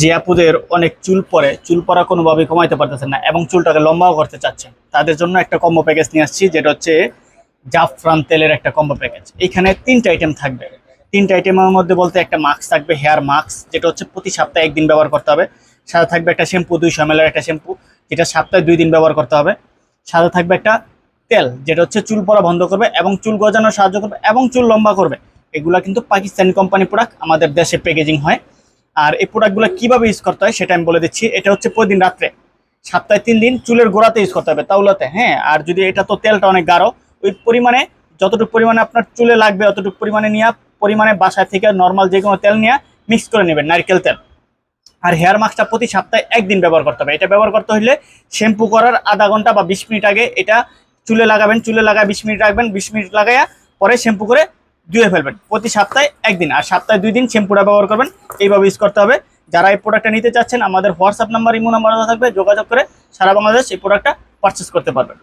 যে আপুদের অনেক চুল পরে, চুল পরা কোনোভাবেই কমাইতে পারতেছেন না এবং চুলটাকে লম্বাও করতে চাচ্ছেন। তাদের জন্য একটা কম্বো প্যাকেজ নিয়ে আসছি, যেটা হচ্ছে জাফরান তেলের একটা কম্বো প্যাকেজ এখানে তিনটা আইটেম থাকবে। তিনটা আইটেমের মধ্যে বলতে একটা মাস্ক থাকবে হেয়ার মাস্ক যেটা হচ্ছে প্রতি সপ্তাহে একদিন ব্যবহার করতে হবে। সাথে থাকবে একটা শ্যাম্পু দুইশো এম একটা শ্যাম্পু যেটা সপ্তাহে দুই দিন ব্যবহার করতে হবে। সাথে থাকবে একটা তেল, যেটা হচ্ছে চুল পরা বন্ধ করবে এবং চুল গজানো সাহায্য করবে এবং চুল লম্বা করবে। এগুলা কিন্তু পাকিস্তানি কোম্পানি প্রোডাক্ট আমাদের দেশে প্যাকেজিং হয়। আর এই প্রোডাক্টগুলো কীভাবে ইউজ করতে হয় সেটা আমি বলে দিচ্ছি। এটা হচ্ছে প্রতিদিন রাত্রে। সপ্তাহে তিন দিন চুলের গোড়াতে ইউজ করতে হবে, তাওলাতে হ্যাঁ? আর যদি এটা তো তেলটা অনেক গাঢ়, ওই পরিমাণে যতটুকু পরিমাণে আপনার চুলে লাগবে, অতটুকু পরিমাণে নিয়ে, পরিমাণে বাসায় থেকে নর্মাল যে কোনো তেল নিয়ে মিক্স করে নেবেন, নারকেল তেল। আর হেয়ার মাস্কটা প্রতি সপ্তাহে একদিন ব্যবহার করতে হবে। এটা ব্যবহার করতে হলে শ্যাম্পু করার আধা ঘণ্টা বা বিশ মিনিট আগে এটা চুলে লাগাবেন, চুলে লাগায় বিশ মিনিট রাখবেন, বিশ মিনিট লাগাইয়া পরে শ্যাম্পু করে ধুয়ে ফেলবেন। প্রতি সপ্তাহে একদিন, আর সপ্তাহে দুই দিন শ্যাম্পুটা ব্যবহার করবেন। এইভাবে ইউজ করতে হবে। যারা এই প্রোডাক্টটা নিতে চাচ্ছেন, আমাদের হোয়াটসঅ্যাপ নাম্বার ইমো নাম্বার থাকবে, যোগাযোগ করে সারা বাংলাদেশ এই প্রোডাক্টটা পারচেস করতে পারবেন।